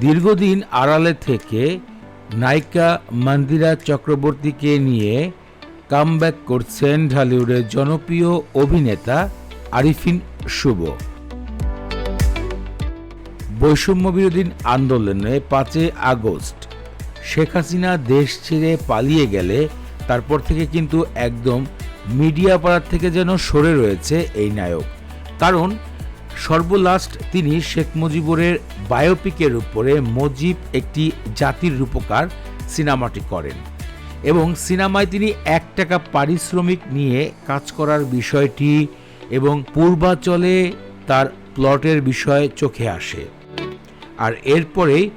দীর্ঘদিন আড়ালে থেকে নায়িকা মন্দিরা চক্রবর্তীকে নিয়ে কামব্যাক করছেন ঢালিউডের জনপ্রিয় অভিনেতা আরিফিন শুভ। বৈষম্য বিরোধী আন্দোলনে পাঁচই আগস্ট শেখ হাসিনা দেশ ছেড়ে পালিয়ে গেলে তারপর থেকে কিন্তু একদম মিডিয়া পাড়ার থেকে যেন সরে রয়েছে এই নায়ক। কারণ সর্বলাস্ট তিনি শেখ মুজিবুরের বায়োপিকের উপরে মজিব একটি জাতির রূপকার সিনেমাটি করেন এবং সিনেমায় তিনি এক টাকা পারিশ্রমিক নিয়ে কাজ করার বিষয়টি এবং পূর্বাচলে তার প্লটের বিষয় চোখে আসে। আর এরপরেই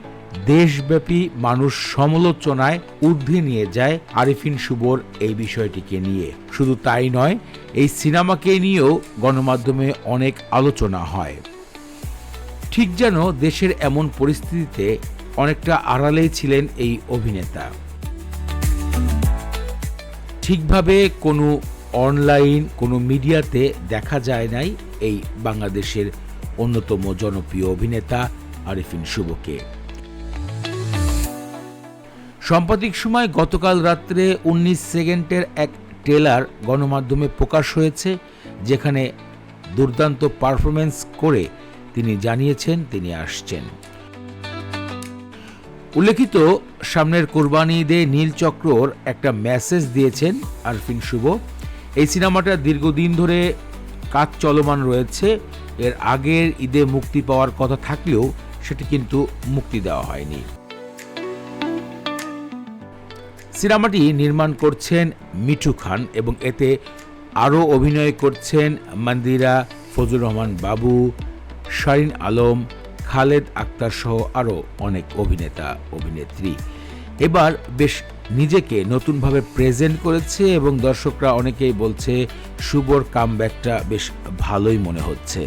দেশব্যাপী মানুষ সমালোচনায় ঊর্ধ্বে নিয়ে যায় আরিফিন শুভর এই বিষয়টিকে নিয়ে। শুধু তাই নয়, এই সিনেমাকে নিয়েও গণমাধ্যমে অনেক আলোচনা হয়। ঠিক যেন দেশের এমন পরিস্থিতিতে অনেকটা আড়ালেই ছিলেন এই অভিনেতা। ঠিকভাবে কোনো অনলাইন, কোনো মিডিয়াতে দেখা যায় নাই এই বাংলাদেশের অন্যতম জনপ্রিয় অভিনেতা আরিফিন শুভকে। সাম্প্রতিক সময় গতকাল রাত্রে উনিশ সেকেন্ডের এক ট্রেলার গণমাধ্যমে প্রকাশ হয়েছে, যেখানে দুর্দান্ত পারফরমেন্স করে তিনি জানিয়েছেন তিনি আসছেন। উল্লেখিত, সামনের কোরবানি ঈদে নীল চক্রর একটা মেসেজ দিয়েছেন আরফিন শুভ। এই সিনেমাটা দীর্ঘদিন ধরে কাজ চলমান রয়েছে। এর আগের ঈদে মুক্তি পাওয়ার কথা থাকলেও সেটি কিন্তু মুক্তি দেওয়া হয়নি। সিনেমাটি নির্মাণ করছেন মিঠু খান এবং এতে আরও অভিনয় করছেন মন্দিরা, ফজলুর রহমান বাবু, শারিন আলম, খালেদ আক্তার সহ আরও অনেক অভিনেতা, অভিনেত্রী। এবার বেশ নিজেকে নতুনভাবে প্রেজেন্ট করেছে এবং দর্শকরা অনেকেই বলছে শুভর কামব্যাকটা বেশ ভালোই মনে হচ্ছে।